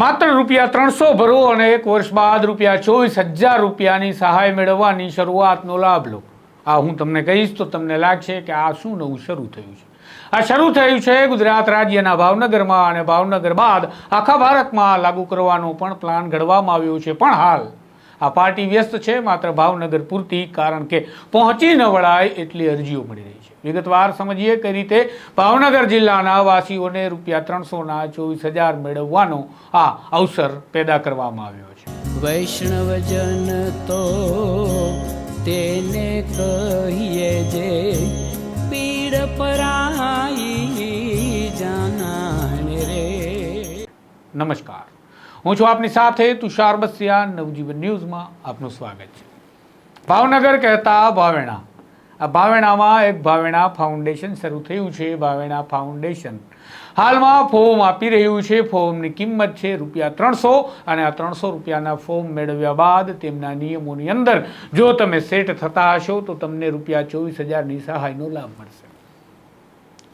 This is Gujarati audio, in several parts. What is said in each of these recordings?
માત્ર રૂપિયા ત્રણસો ભરો અને એક વર્ષ બાદ રૂપિયા ચોવીસ હજાર રૂપિયાની સહાય મેળવવાની શરૂઆતનો લાભ લો. આ હું તમને કહીશ તો તમને લાગશે કે આ શું નવું શરૂ થયું છે. આ શરૂ થયું છે ગુજરાત રાજ્યના ભાવનગરમાં અને ભાવનગર બાદ આખા ભારતમાં લાગુ કરવાનો પણ પ્લાન ઘડવામાં આવ્યો છે. પણ હાલ આ પાર્ટી વ્યસ્ત છે, માત્ર ભાવનગર પૂરતી, કારણ કે પહોંચી ન વળાય એટલી અરજીઓ મળી રહી વિગતવાર સમજીએ કઈ રીતે ભાવનગર જિલ્લાના વાસીઓને રૂપિયા ત્રણસોના ચોવીસ હજાર મેળવવાનો આ અવસર પેદા કરવામાં આવ્યો છે. વૈષ્ણવજન તો તેને કહીએ જે પીડ પરાઈ જાનાને રે. નમસ્કાર. હું છું આપની સાથે તુષાર બસિયા નવજીવન ન્યૂઝમાં આપનું સ્વાગત છે. ભાવનગર કહેતા ભાવેણા આ ભાવેણામાં એક ભાવેણા ફાઉન્ડેશન શરૂ થયું છે, ભાવેણા ફાઉન્ડેશન હાલમાં ફોર્મ આપી રહ્યું છે ફોર્મની કિંમત છે રૂપિયા ત્રણસો અને આ ત્રણસો રૂપિયાના ફોર્મ મેળવ્યા બાદ તેમના નિયમોની અંદર જો તમે સેટ થતા હશો તો તમને રૂપિયા ચોવીસ હજારની સહાયનો લાભ મળશે.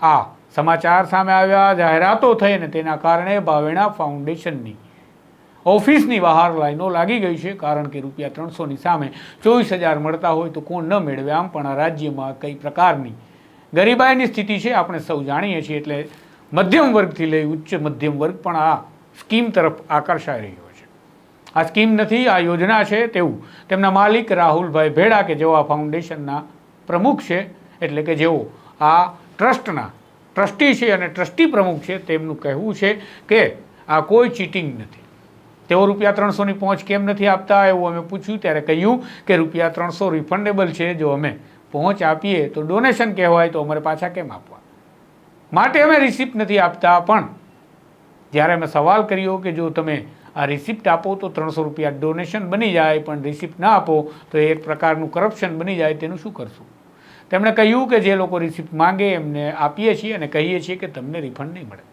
આ સમાચાર સામે આવ્યા, જાહેરાતો થઈ અને તેના કારણે ભાવેણા ફાઉન્ડેશનની ઓફિસની બહાર લાઈનો લાગી ગઈ છે કારણ કે રૂપિયા ત્રણસોની સામે ચોવીસ હજાર મળતા હોય તો કોણ ન મેળવે આમ, પણ આ રાજ્યમાં કઈ પ્રકારની ગરીબાઈની સ્થિતિ છે આપણે સૌ જાણીએ છીએ, એટલે મધ્યમ વર્ગથી લઈ ઉચ્ચ મધ્યમ વર્ગ પણ આ સ્કીમ તરફ આકર્ષાઈ રહ્યો છે. આ સ્કીમ નથી, આ યોજના છે તેવું. તેમના માલિક રાહુલભાઈ ભેડા કે જેઓ આ ફાઉન્ડેશનના પ્રમુખ છે, એટલે કે જેઓ આ ટ્રસ્ટના ટ્રસ્ટી છે અને ટ્રસ્ટી પ્રમુખ છે, તેમનું કહેવું છે કે આ કોઈ ચીટિંગ નથી. તેઓ રૂપિયા ત્રણસોની પહોંચ કેમ નથી આપતા એવું અમે પૂછ્યું. ત્યારે કહ્યું કે રૂપિયા ત્રણસો રિફંડેબલ છે, જો અમે પહોંચ આપીએ તો ડોનેશન કહેવાય તો અમારે પાછા કેમ આપવા? માટે અમે રિસિપ્ટ નથી આપતા, પણ જ્યારે અમે સવાલ કર્યો કે જો તમે આ રિસિપ્ટ આપો તો ત્રણસો રૂપિયા ડોનેશન બની જાય, પણ રિસિપ્ટ ના આપો તો એક પ્રકારનું કરપ્શન બની જાય, તેનું શું કરશું? તેમણે કહ્યું કે જે લોકો રિસિપ્ટ માંગે એમને આપીએ છીએ અને કહીએ છીએ કે તમને રિફંડ નહીં મળે.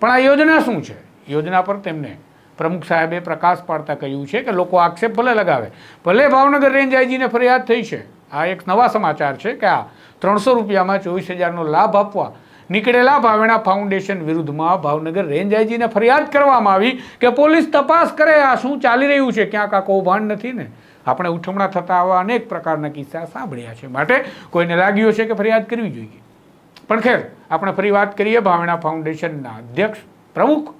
પણ આ યોજના શું છે? યોજના પર તેમને પ્રમુખ સાહેબે પ્રકાશ પાડતા કહ્યું છે કે લોકો આક્ષેપ ભલે લગાવે. ભલે ભાવનગર રેન્જ આઈજીને ફરિયાદ થઈ છે. આ એક નવા સમાચાર છે કે આ ત્રણસો રૂપિયામાં ચોવીસ હજારનો લાભ આપવા નીકળેલા ભાવેણા ફાઉન્ડેશન વિરુદ્ધમાં ભાવનગર રેન્જ આઈજીને ફરિયાદ કરવામાં આવી કે પોલીસ તપાસ કરે, આ શું ચાલી રહ્યું છે? ક્યાંક આ કૌભાંડ નથી ને? આપણે ઉઠમણા થતા આવા અનેક પ્રકારના કિસ્સા સાંભળ્યા છે. માટે કોઈને લાગ્યું છે કે ફરિયાદ કરવી જોઈએ? પણ ખેર, આપણે ફરી વાત કરીએ ભાવેણા ફાઉન્ડેશનના અધ્યક્ષ, પ્રમુખ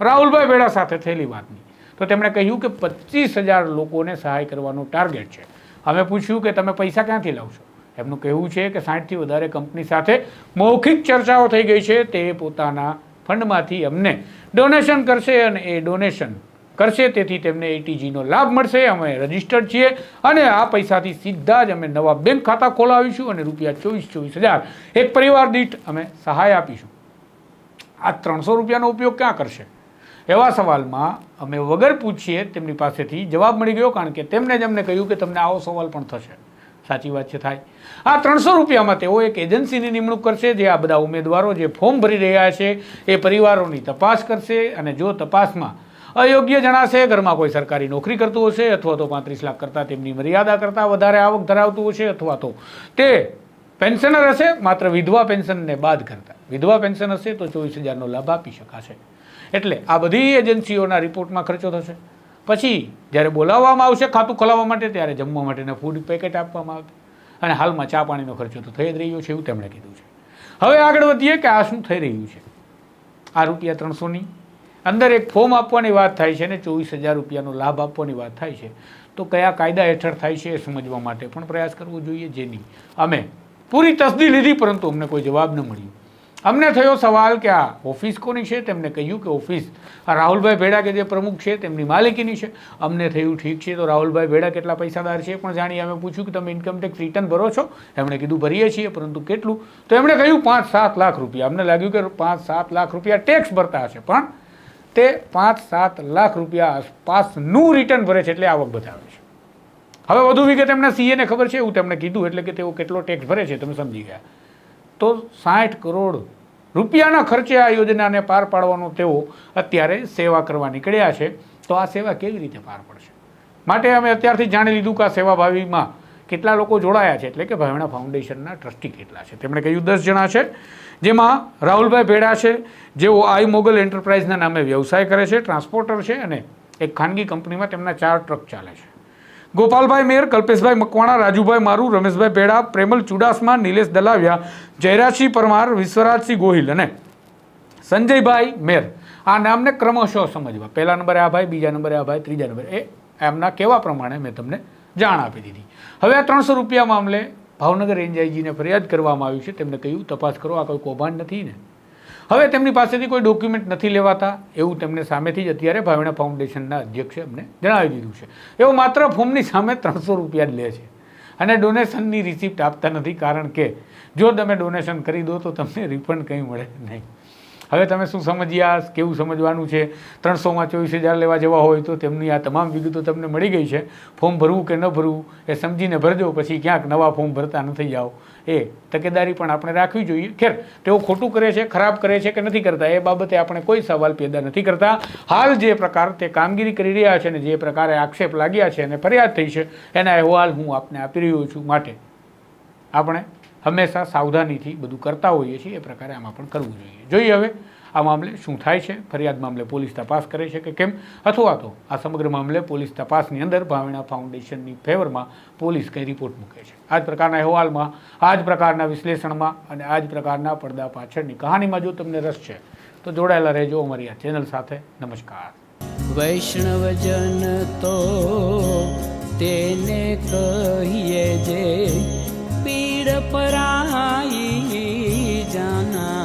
રાહુલભાઈ બેડા સાથે થયેલી વાતની. તો તેમણે કહ્યું કે પચીસ હજાર લોકોને સહાય કરવાનો ટાર્ગેટ છે. અમે પૂછ્યું કે તમે પૈસા ક્યાંથી લાવશો? એમનું કહેવું છે કે સાઠથી વધારે કંપની સાથે મૌખિક ચર્ચાઓ થઈ ગઈ છે. તે પોતાના ફંડમાંથી અમને ડોનેશન કરશે અને એ ડોનેશન કરશે. તેથી તેમને એટીજીનો લાભ મળશે. અમે રજીસ્ટર્ડ છીએ અને આ પૈસાથી સીધા જ અમે નવા બેંક ખાતા ખોલાવીશું અને રૂપિયા ચોવીસ ચોવીસ હજાર એક પરિવાર દીઠ અમે સહાય આપીશું. આ ત્રણસો રૂપિયાનો ઉપયોગ ક્યાં કરશે? એવા સવાલમાં અમે વગર પૂછીએ તેમની પાસેથી જવાબ મળી ગયો, કારણ કે તેમને જ અમને કહ્યું કે તમને આવો સવાલ પણ થશે. સાચી વાત છે થાય. આ ત્રણસો રૂપિયામાં તેઓ એક એજન્સીની નિમણૂક કરશે, જે આ બધા ઉમેદવારો જે ફોર્મ ભરી રહ્યા છે, એ પરિવારોની તપાસ કરશે અને જો તપાસમાં અયોગ્ય જણાશે, ઘરમાં કોઈ સરકારી નોકરી કરતું હશે, અથવા તો પાંત્રીસ લાખ કરતાં તેમની મર્યાદા કરતાં વધારે આવક ધરાવતું હશે, અથવા તો તે પેન્શનર હશે, માત્ર વિધવા પેન્શનને બાદ કરતાં. વિધવા પેન્શન હશે તો ચોવીસ હજારનો લાભ આપી શકાશે. એટલે આ બધી એજન્સીઓના રિપોર્ટમાં ખર્ચો થશે. પછી જ્યારે બોલાવવામાં આવશે, ખાતું ખોલાવવા માટે, ત્યારે જમવા માટેના ફૂડ પેકેટ આપવામાં આવશે. અને હાલમાં ચા પાણીનો ખર્ચો તો થઈ જ રહ્યો છે એવું તેમણે કીધું છે. હવે આગળ વધીએ કે આ શું થઈ રહ્યું છે? આ રૂપિયા ત્રણસોની અંદર એક ફોર્મ આપવાની વાત થાય છે અને ચોવીસ હજાર રૂપિયાનો લાભ આપવાની વાત થાય છે. તો કયા કાયદા હેઠળ થાય છે એ સમજવા માટે પણ પ્રયાસ કરવો જોઈએ, જેની અમે પૂરી તસદી લીધી, પરંતુ અમને કોઈ જવાબ ન મળ્યો. અમને થયો સવાલ કે આ ઓફિસ કોની છે? તેમને કહ્યું કે ઓફિસ આ રાહુલભાઈ ભેડા કે જે પ્રમુખ છે, તેમની માલિકીની છે. અમને થયું ઠીક છે, તો રાહુલભાઈ ભેડા કેટલા પૈસાદાર છે પણ જાણી અમે પૂછ્યું કે તમે ઇન્કમ ટેક્સ રિટર્ન ભરો છો? એમણે કીધું, ભરીએ છીએ, પરંતુ કેટલું? તો એમણે કહ્યું પાંચ સાત લાખ રૂપિયા. અમને લાગ્યું કે પાંચ સાત લાખ રૂપિયા ટેક્સ ભરતા હશે, પણ તે પાંચ સાત લાખ રૂપિયા આસપાસનું રિટર્ન ભરે છે એટલે આવક બતાવે છે. હવે વધુ વિગત એમના સીએને ખબર છે, એવું તેમણે કીધું, એટલે કે તેઓ કેટલો ટેક્સ ભરે છે, તમે સમજી ગયા. તો સાઠ કરોડ રૂપિયાના ખર્ચે આ યોજનાને પાર પાડવાનો તેઓ અત્યારે સેવા કરવા નીકળ્યા છે. તો આ સેવા કેવી રીતે પાર પડશે? માટે અમે અત્યારથી જાણી લીધું કે આ સેવાભાવીમાં કેટલા લોકો જોડાયા છે. એટલે કે ભાવણા ફાઉન્ડેશનના ટ્રસ્ટી કેટલા છે. તેમણે કહ્યું, દસ જણા છે, જેમાં રાહુલભાઈ ભેડા છે, જેઓ આઈ મોગલ એન્ટરપ્રાઇઝના નામે વ્યવસાય કરે છે, ટ્રાન્સપોર્ટર છે અને એક ખાનગી કંપનીમાં તેમના ચાર ટ્રક ચાલે છે. ગોપાલભાઈ મેર, કલ્પેશભાઈ મકવાણા, રાજુભાઈ મારુ, રમેશભાઈ ભેડા, પ્રેમલ ચુડાસમા, નિલેશ દલાવ્યા, જયરાજસિંહ પરમાર, વિશ્વરાજસિંહ ગોહિલ અને સંજયભાઈ મેર. આ નામને ક્રમશઃ સમજવા. પહેલા નંબરે આ ભાઈ, બીજા નંબરે આ ભાઈ, ત્રીજા નંબરે. એ એમના કહેવા પ્રમાણે મેં તમને જાણ આપી દીધી. હવે આ ત્રણસો રૂપિયા મામલે ભાવનગર એનજાઈજીને ફરિયાદ કરવામાં આવી છે. તેમને કહ્યું, તપાસ કરો, આ કોઈ કૌભાંડ નથી ને? હવે તેમની પાસેથી કોઈ ડોક્યુમેન્ટ નથી લેવાતા. એવું તેમને સામેથી જ અત્યારે ભાવણા ફાઉન્ડેશનના અધ્યક્ષે અમને જણાવી દીધું છે. એવો માત્ર ફોર્મની સામે ત્રણસો રૂપિયા જ લે છે. અને ડોનેશનની રિસિપ્ટ આપતા નથી કારણ કે જો તમે ડોનેશન કરી દો તો તમને રિફંડ કંઈ મળે નહીં. હવે તમે શું સમજ્યા કેવું સમજવાનું છે? ત્રણસોમાં ચોવીસ હજાર લેવા જવા હોય તો તેમની આ તમામ વિગતો તમને મળી ગઈ છે. ફોર્મ ભરવું કે ન ભરવું એ સમજીને ભરજો, પછી ક્યાંક નવા ફોર્મ ભરતા નથી જાઓ. એ તકેદારી પણ આપણે રાખવી જોઈએ. ખેર, તેઓ ખોટું કરે છે, ખરાબ કરે છે કે નથી કરતા? એ બાબતે આપણે કોઈ સવાલ પેદા નથી કરતા. હાલ જે પ્રકાર તે કામગીરી કરી રહ્યા છે અને જે પ્રકારે આક્ષેપ લાગ્યા છે અને ફરિયાદ થઈ છે, એના અહેવાલ હું આપને આપી રહ્યો છું માટે. આપણે હંમેશા સાવધાનીથી બધું કરતા હોઈએ છીએ, એ પ્રકારે આમાં પણ કરવું જોઈએ. જોઈએ હવે આ મામલે શું થાય છે? ફરિયાદ મામલે પોલીસ તપાસ કરે છે કે કેમ? અથવા તો આ સમગ્ર મામલે પોલીસ તપાસની અંદર ભાવેણા ફાઉન્ડેશનની ફેવરમાં પોલીસ કંઈ રિપોર્ટ મૂકે છે? આ જ પ્રકારના અહેવાલમાં, આ જ પ્રકારના વિશ્લેષણમાં અને આ જ પ્રકારના પડદા પાછળની કહાનીમાં જો તમને રસ છે, તો જોડાયેલા રહેજો અમારી આ ચેનલ સાથે. નમસ્કાર. વૈષ્ણવજન તો તેને કહીએ જે પરાઈ જાના.